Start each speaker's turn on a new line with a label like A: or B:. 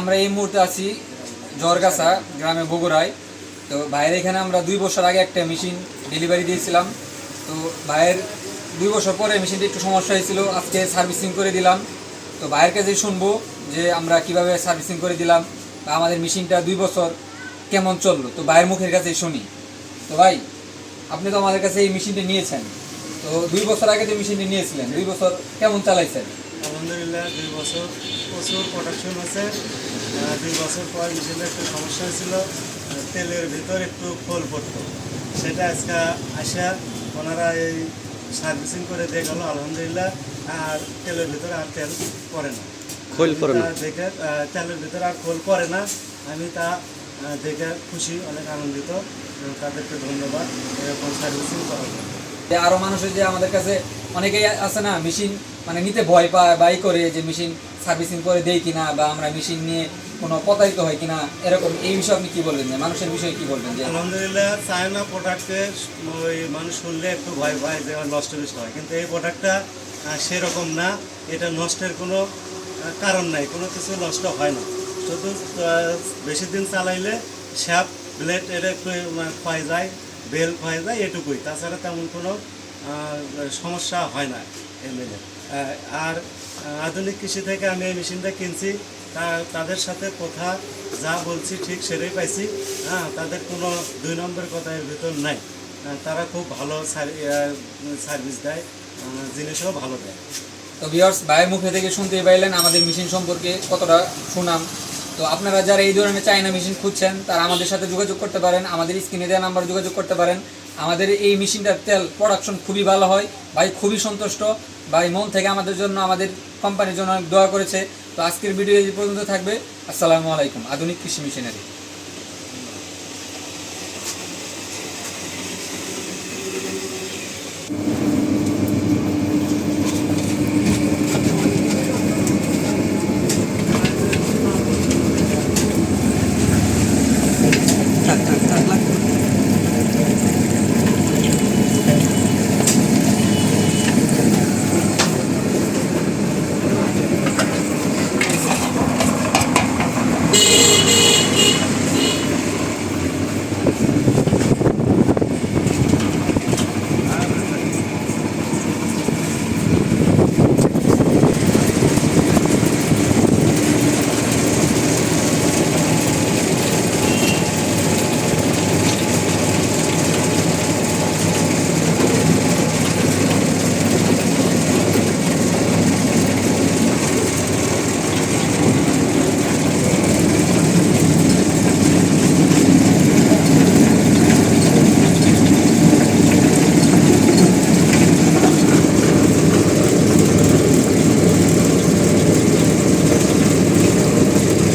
A: আমরা এই মুহূর্তে আছি জরগাছা গ্রামে বগুড়ায়। তো ভাইয়ের এখানে আমরা দুই বছর আগে একটা মেশিন ডেলিভারি দিয়েছিলাম। তো ভাইয়ের দুই বছর পরে মেশিনটি একটু সমস্যা হয়েছিল, আজকে সার্ভিসিং করে দিলাম। তো ভাইয়ের কাছে শুনব যে আমরা কীভাবে সার্ভিসিং করে দিলাম বা আমাদের মেশিনটা দুই বছর কেমন চলল। তো ভাইয়ের মুখের কাছে শুনি। তো ভাই, আপনি তো আমাদের কাছে এই মেশিনটি নিয়েছেন। তো দুই বছর আগে যে মেশিনটি নিয়েছিলেন, দুই বছর কেমন চালাইছেন?
B: আলহামদুলিল্লাহ দুই বছর প্রচুর প্রোডাকশন আছে। দুই বছর পর মেশিনের একটু সমস্যা হয়েছিল। তেলের ভিতর একটু খোল পড়তো। সেটা আজকে আসা ওনারা এই সার্ভিসিং করে দিয়ে গেল আলহামদুলিল্লাহ। আর তেলের ভিতরে আর তেল পড়ে না।
C: খোল পড়ে না?
B: দেখে তেলের ভিতরে আর খোল পড়ে না। আমি তা দেখে খুশি অনেক আনন্দিত। এবং তাদেরকে ধন্যবাদ। এরকম সার্ভিসিং করার জন্য।
A: যে আরও মানুষের যে আমাদের কাছে অনেকেই আছে না মেশিন মানে নিতে ভয় পায় বাই করে যে মেশিন সার্ভিসিং করে দেই কিনা বা আমরা মেশিন নিয়ে কোনো প্রতারিত হয় কিনা এরকম এই বিষয়ে আপনি কি বলবেন? যে মানুষের বিষয়ে কি বলবেন? যে
B: আলহামদুলিল্লাহ চায়না প্রোডাক্টে ওই মানুষ শুনলে একটু ভয় পায় যে নষ্ট বেশি হয়। কিন্তু এই প্রোডাক্টটা সেরকম না। এটা নষ্টের কোনো কারণ নাই। কোনো কিছু নষ্ট হয় না। শুধু বেশি দিন চালাইলে শ্যাপ ব্লেড এটা একটু ক্ষয় যায় বেল ক্ষয় যায় এটুকুই। তাছাড়া তেমন কোনো সমস্যা হয় না আহ, আর আধুনিক কৃষি থেকে আমি এই মেশিনটা কিনছি। তাদের সাথে কথা যা বলছি ঠিক সেটাই পাইছি। হ্যাঁ তাদের কোনো দুই নম্বর কথা এর ভিতর নাই। তারা খুব ভালো সার্ভিস দেয় জিনিসও ভালো দেয়।
A: তো ভিউয়ার্স, ভাইয়ের মুখে থেকে শুনতে পাইলেন আমাদের মেশিন সম্পর্কে কতটা সুনাম। তো আপনারা যারা এই ধরনের চাইনা মেশিন খুঁজছেন, তারা আমাদের সাথে যোগাযোগ করতে পারেন। আমাদের স্ক্রিনে দেওয়া নাম্বার যোগাযোগ করতে পারেন। আমাদের এই মেশিনটার তেল প্রোডাকশন খুবই ভালো হয়। ভাই, খুবই সন্তুষ্ট। ভাই, মন থেকে আমাদের জন্য, আমাদের কোম্পানির জন্য অনেক দোয়া করেছে। তো আজকের ভিডিও এই পর্যন্ত থাকবে। আসসালামু আলাইকুম, আধুনিক কৃষি মেশিনারি